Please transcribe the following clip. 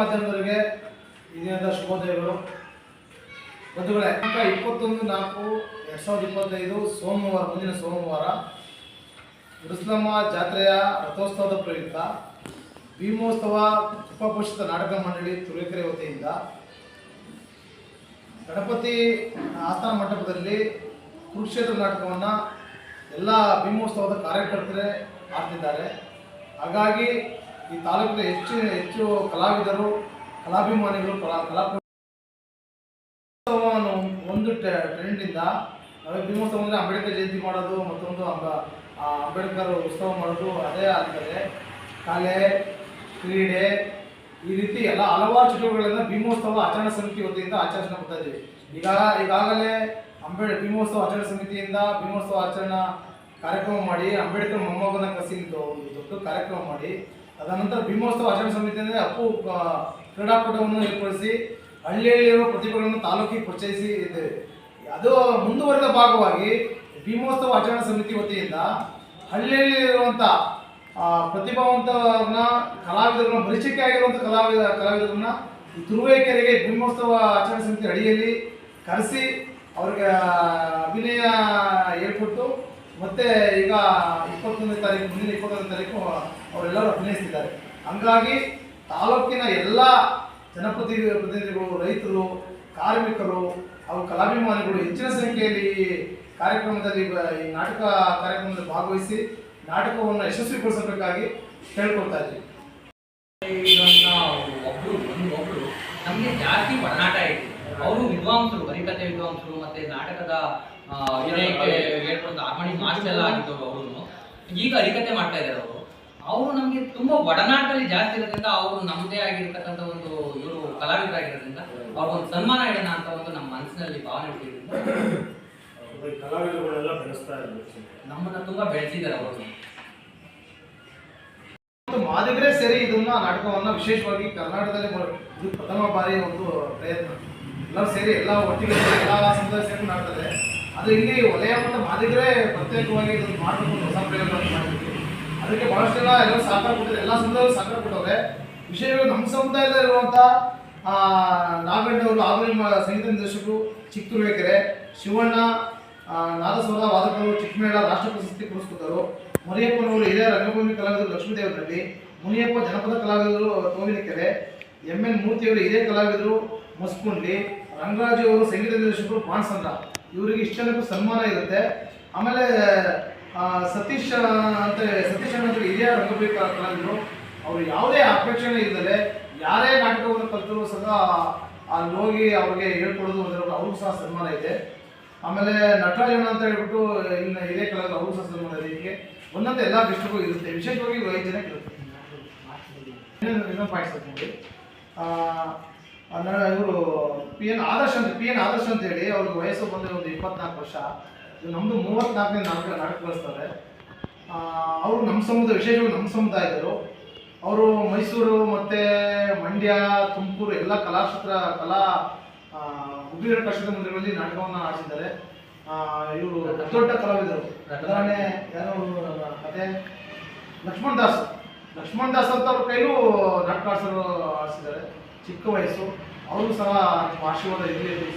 ಮಾಧ್ಯಮದವರಿಗೆ ಇದರಿಂದ ಶುಭೋದಯಗಳು. ಬಂಧುಗಳೇ ಇಪ್ಪತ್ತೊಂದು ನಾಲ್ಕು, ಎರಡು ಸಾವಿರದ ಇಪ್ಪತ್ತೈದು ಸೋಮವಾರ, ಮುಂದಿನ ಸೋಮವಾರ ಮುರುಸ್ಲಮ್ಮ ಜಾತ್ರೆಯ ರಥೋತ್ಸವದ ಪ್ರಯುಕ್ತ ಭೀಮೋತ್ಸವ ಉಪಪೋಷಿತ ನಾಟಕ ಮಂಡಳಿ ತುರುವೇಕೆರೆ ವತಿಯಿಂದ ಗಣಪತಿ ಆಸ್ಥಾನ ಮಂಟಪದಲ್ಲಿ ಕುರುಕ್ಷೇತ್ರ ನಾಟಕವನ್ನು ಎಲ್ಲ ಭೀಮೋತ್ಸವದ ಕಾರ್ಯಕರ್ತರೇ ಮಾಡ್ತಿದ್ದಾರೆ ಹಾಗಾಗಿ ಈ ತಾಲೂಕಿನ ಹೆಚ್ಚು ಹೆಚ್ಚು ಕಲಾವಿದರು, ಕಲಾಭಿಮಾನಿಗಳು, ಕಲಾ ಕಲಾ ಒಂದು ಟ್ರೆಂಡಿಂದ ಭೀಮೋತ್ಸವ ಅಂದರೆ ಅಂಬೇಡ್ಕರ್ ಜಯಂತಿ ಮಾಡೋದು ಮತ್ತೊಂದು ಅಂಬ ಅಂಬೇಡ್ಕರ್ ಉತ್ಸವ ಮಾಡೋದು ಅದೇ ಆಗ್ತದೆ. ಕಲೆ, ಕ್ರೀಡೆ ಈ ರೀತಿ ಎಲ್ಲ ಹಲವಾರು ಚಟುವಟಿಕೆಗಳನ್ನು ಭೀಮೋತ್ಸವ ಆಚರಣಾ ಸಮಿತಿ ವತಿಯಿಂದ ಆಚರಿಸ್ತಾ ಬರ್ತಾ ಇದ್ದೀವಿ. ಈಗ, ಈಗಾಗಲೇ ಅಂಬೇಡ್ ಭೀಮೋತ್ಸವ ಆಚರಣಾ ಸಮಿತಿಯಿಂದ ಭೀಮೋತ್ಸವ ಆಚರಣಾ ಕಾರ್ಯಕ್ರಮ ಮಾಡಿ ಅಂಬೇಡ್ಕರ್ ಮೊಮ್ಮಗನ ಕಸಿ ಒಂದು ದೊಡ್ಡ ಕಾರ್ಯಕ್ರಮ ಮಾಡಿ ತದನಂತರ ಭೀಮೋತ್ಸವ ಆಚರಣೆ ಸಮಿತಿ ಅಂದರೆ ಅಪ್ಪು ಕ್ರೀಡಾಕೂಟವನ್ನು ಏರ್ಪಡಿಸಿ ಹಳ್ಳಿಯಲ್ಲಿರುವ ಪ್ರತಿಭೆಗಳನ್ನು ತಾಲೂಕಿಗೆ ಪರಿಚಯಿಸಿ ಇದ್ದೇವೆ. ಅದು ಮುಂದುವರೆದ ಭಾಗವಾಗಿ ಭೀಮೋತ್ಸವ ಆಚರಣಾ ಸಮಿತಿ ವತಿಯಿಂದ ಹಳ್ಳಿಯಲ್ಲಿರುವಂಥ ಪ್ರತಿಭಾವಂತರನ್ನ ಕಲಾವಿದರನ್ನ, ಪರಿಚಯಕ್ಕೆ ಆಗಿರುವಂಥ ಕಲಾವಿದ ಕಲಾವಿದರನ್ನ ಈ ತುರುವೇಕೆರೆಗೆ ಭೀಮೋತ್ಸವ ಆಚರಣಾ ಸಮಿತಿ ಅಡಿಯಲ್ಲಿ ಕರೆಸಿ ಅವ್ರಿಗೆ ಅಭಿನಯ ಹೇಳ್ಕೊಟ್ಟು ಮತ್ತೆ ಈಗ ಇಪ್ಪತ್ತೊಂದನೇ ತಾರೀಕು, ಮುಂದಿನ ಇಪ್ಪತ್ತೊಂದನೇ ತಾರೀಕು ಅವರೆಲ್ಲರೂ ಅಭಿನಯಿಸ್ತಿದ್ದಾರೆ. ಹಂಗಾಗಿ ತಾಲೂಕಿನ ಎಲ್ಲ ಜನಪ್ರತಿ, ಪ್ರತಿನಿಧಿಗಳು, ರೈತರು, ಕಾರ್ಮಿಕರು, ಹಾಗೂ ಕಲಾಭಿಮಾನಿಗಳು ಹೆಚ್ಚಿನ ಸಂಖ್ಯೆಯಲ್ಲಿ ಕಾರ್ಯಕ್ರಮದಲ್ಲಿ ಈ ನಾಟಕ ಕಾರ್ಯಕ್ರಮದಲ್ಲಿ ಭಾಗವಹಿಸಿ ನಾಟಕವನ್ನು ಯಶಸ್ವಿಗೊಳಿಸಬೇಕಾಗಿ ಕೇಳ್ಕೊಳ್ತಾ ಇದ್ದೀವಿ ಒಬ್ಬರು ಒಬ್ರು ನಮಗೆ ಜಾತಿ ಒಡನಾಟ ಇದೆ. ಅವರು ವಿದ್ವಾಂಸರು ಹರಿಕತೆ ವಿದ್ವಾಂಸರು ಮತ್ತೆ ನಾಟಕದ ಆ, ಅಭಿನಯಕ್ಕೆ ಹೇಳ್ಕೊಂಡು ಹಾರ್ಮೋನಿಯಂ ಮಾಸ್ಟರ್ ಆಗಿದ್ದವರು ಅವರು ಈಗ ಹರಿಕತೆ ಮಾಡ್ತಾ ಇದ್ದಾರೆ ಅವರು. ಅವರು ನಮಗೆ ತುಂಬಾ ಒಡನಾಟದಲ್ಲಿ ಜಾಸ್ತಿ ಇರೋದ್ರಿಂದ ಅವರು ನಮ್ಮದೇ ಆಗಿರ್ತಕ್ಕಂಥ ಒಂದು ಇವರು ಕಲಾವಿದರಾಗಿರೋದ್ರಿಂದ ಅವ್ರಿಗೊಂದು ಸನ್ಮಾನ ಇಡೋಣ ಅಂತ ಒಂದು ನಮ್ಮ ಮನಸ್ಸಿನಲ್ಲಿ ಭಾವನೆ ಹುಟ್ಟಿದ್ರಿಂದ ಈ ಕಲಾವಿದರುಗಳೆಲ್ಲ ಬೆಳೆಸ್ತಾ ಇರ್ಬೇಕು ನಮ್ಮನ್ನ ತುಂಬಾ ಬೆಳೆಸಿದ್ದಾರೆ ಅವರು. ಮಾದಿಗರೇ ಸೇರಿ ಇದನ್ನ ನಾಟಕವನ್ನ ವಿಶೇಷವಾಗಿ ಕರ್ನಾಟಕದಲ್ಲಿ ಇದು ಪ್ರಥಮ ಬಾರಿ ಒಂದು ಪ್ರಯತ್ನ. ಎಲ್ಲರೂ ಸೇರಿ ಎಲ್ಲ ಒಟ್ಟಿಗೆ ಎಲ್ಲ ಸಮುದಾಯ ಸೇರಿ ಮಾಡ್ತಾರೆ. ಆದರೆ ಇಲ್ಲಿ ವಲಯ ಮತ್ತು ಮಾದಿಗರೇ ಪ್ರತ್ಯೇಕವಾಗಿ ಇದನ್ನು ಮಾಡಬೇಕು ಹೊಸ ಮಾಡಿದ್ವಿ ಅದಕ್ಕೆ ಬಹಳಷ್ಟು ಜನ ಎಲ್ಲರೂ ಸಹಕಾರ ಕೊಟ್ಟಿದ್ದಾರೆ. ಎಲ್ಲ ಸಂಘದಲ್ಲೂ ಸಹಕಾರ ಕೊಟ್ಟವ್ರೆ. ವಿಶೇಷವಾಗಿ ನಮ್ಮ ಸಮುದಾಯದಲ್ಲಿರುವಂಥ ನಾಗಣ್ಣವರು ಆಗಲಿ ಸಂಗೀತ ನಿರ್ದೇಶಕರು ಚಿಕ್ಕುರುವೇಕೆರೆ ಶಿವಣ್ಣ ಆ, ನಾದಸ್ವರ ವಾದಕರು ಚಿಕ್ಕಮೇಳ ರಾಷ್ಟ್ರ ಪ್ರಶಸ್ತಿ ಪುರಸ್ಕೃತರು ಮುನಿಯಪ್ಪನವರು ಹಿರಿಯ ರಂಗಭೂಮಿ ಕಲಾವಿದರು ಲಕ್ಷ್ಮೀದೇವರಲ್ಲಿ ಮುನಿಯಪ್ಪ ಜನಪದ ಕಲಾವಿದರು ತೋವಿನಕೆರೆ ಎಂ ಎನ್ ಮೂರ್ತಿಯವರು ಹಿರಿಯ ಕಲಾವಿದರು ಮಸ್ಕುಂಡಿ ರಂಗರಾಜು ಅವರು ಸಂಗೀತ ನಿರ್ದೇಶಕರು ಅಂತ ಇವರಿಗೆ ಇಷ್ಟು ಜನಕ್ಕೂ ಸನ್ಮಾನ ಇರುತ್ತೆ. ಆಮೇಲೆ ಸತೀಶ್ ಅಂತ ಸತೀಶ್ ಅಂತ ಹಿರಿಯ ರಂಗಭೂಮಿ ಕಲಾ- ಕಲಾವಿದರು ಅವರು ಯಾವುದೇ ಆಕರ್ಷಣೆ ಇಲ್ಲದೆ ಯಾರೇ ನಾಟಕವನ್ನು ಕಲಿತರೂ ಸಹ ಅಲ್ಲಿ ಹೋಗಿ ಅವ್ರಿಗೆ ಹೇಳ್ಕೊಡೋದು ಅಂದ್ರೆ ಅವ್ರಿಗೂ ಸಹ ಸನ್ಮಾನ ಇದೆ. ಆಮೇಲೆ ನಟರಾಜಣ್ಣ ಅಂತ ಹೇಳ್ಬಿಟ್ಟು ಇನ್ನು ಹಿರಿಯ ಕಲಾವಿದರು ಅವ್ರಿಗೂ ಸಹ ಸನ್ಮಾನ ಇದೆ. ಹೀಗೆ ಒಂದೊಂದು ಎಲ್ಲ ಡಿಸ್ಟ್ರಿಕ್ಟ್ಗೂ ಇರುತ್ತೆ. ವಿಶೇಷವಾಗಿ ಐದು ಜನಕ್ಕೆ ಇನ್ನೊಂದು ಪಾಯಿಂಟ್ಸ್ ಪಾಯಿಂಟ್ಸ್ ಹೇಳ್ತೀನಿ ಇವರು ಪಿ ಎನ್ ಆದರ್ಶ್ ಅಂತ ಪಿ ಎನ್ ಆದರ್ಶ್ ಅಂತ ಹೇಳಿ ಅವ್ರಿಗೆ ವಯಸ್ಸು ಬಂದರೆ ಒಂದು ಇಪ್ಪತ್ನಾಲ್ಕು ವರ್ಷ. ಇದು ನಮ್ಮದು ಮೂವತ್ನಾಲ್ಕನೇ ನಾಟಕ ನಾಟಕ ಕಳಿಸ್ತಾರೆ ಅವರು ನಮ್ಮ ಸಮುದಾಯ, ವಿಶೇಷವಾಗಿ ನಮ್ಮ ಸಮುದಾಯದವರು. ಅವರು ಮೈಸೂರು ಮತ್ತು ಮಂಡ್ಯ, ತುಮಕೂರು ಎಲ್ಲ ಕಲಾಕ್ಷೇತ್ರ, ಕಲಾ ಉದ್ಯೋಗ ಕಷ್ಟದ ಮಂದಿರಗಳಲ್ಲಿ ನಾಟಕವನ್ನು ಆಡಿಸಿದ್ದಾರೆ. ಇವರು ದೊಡ್ಡ ಕಲಾವಿದರು. ಉದಾಹರಣೆ ಯಾರು ಕತೆ, ಲಕ್ಷ್ಮಣ್ ದಾಸ್. ಲಕ್ಷ್ಮಣ್ ದಾಸ್ ಅಂತ ಅವ್ರ ಕೈಲೂ ನಾಟಕ ಆಡಿಸಿದ್ದಾರೆ. ಚಿಕ್ಕ ವಯಸ್ಸು ಅವರು ಸಹ ಆಶೀರ್ವಾದ ಇರಲಿ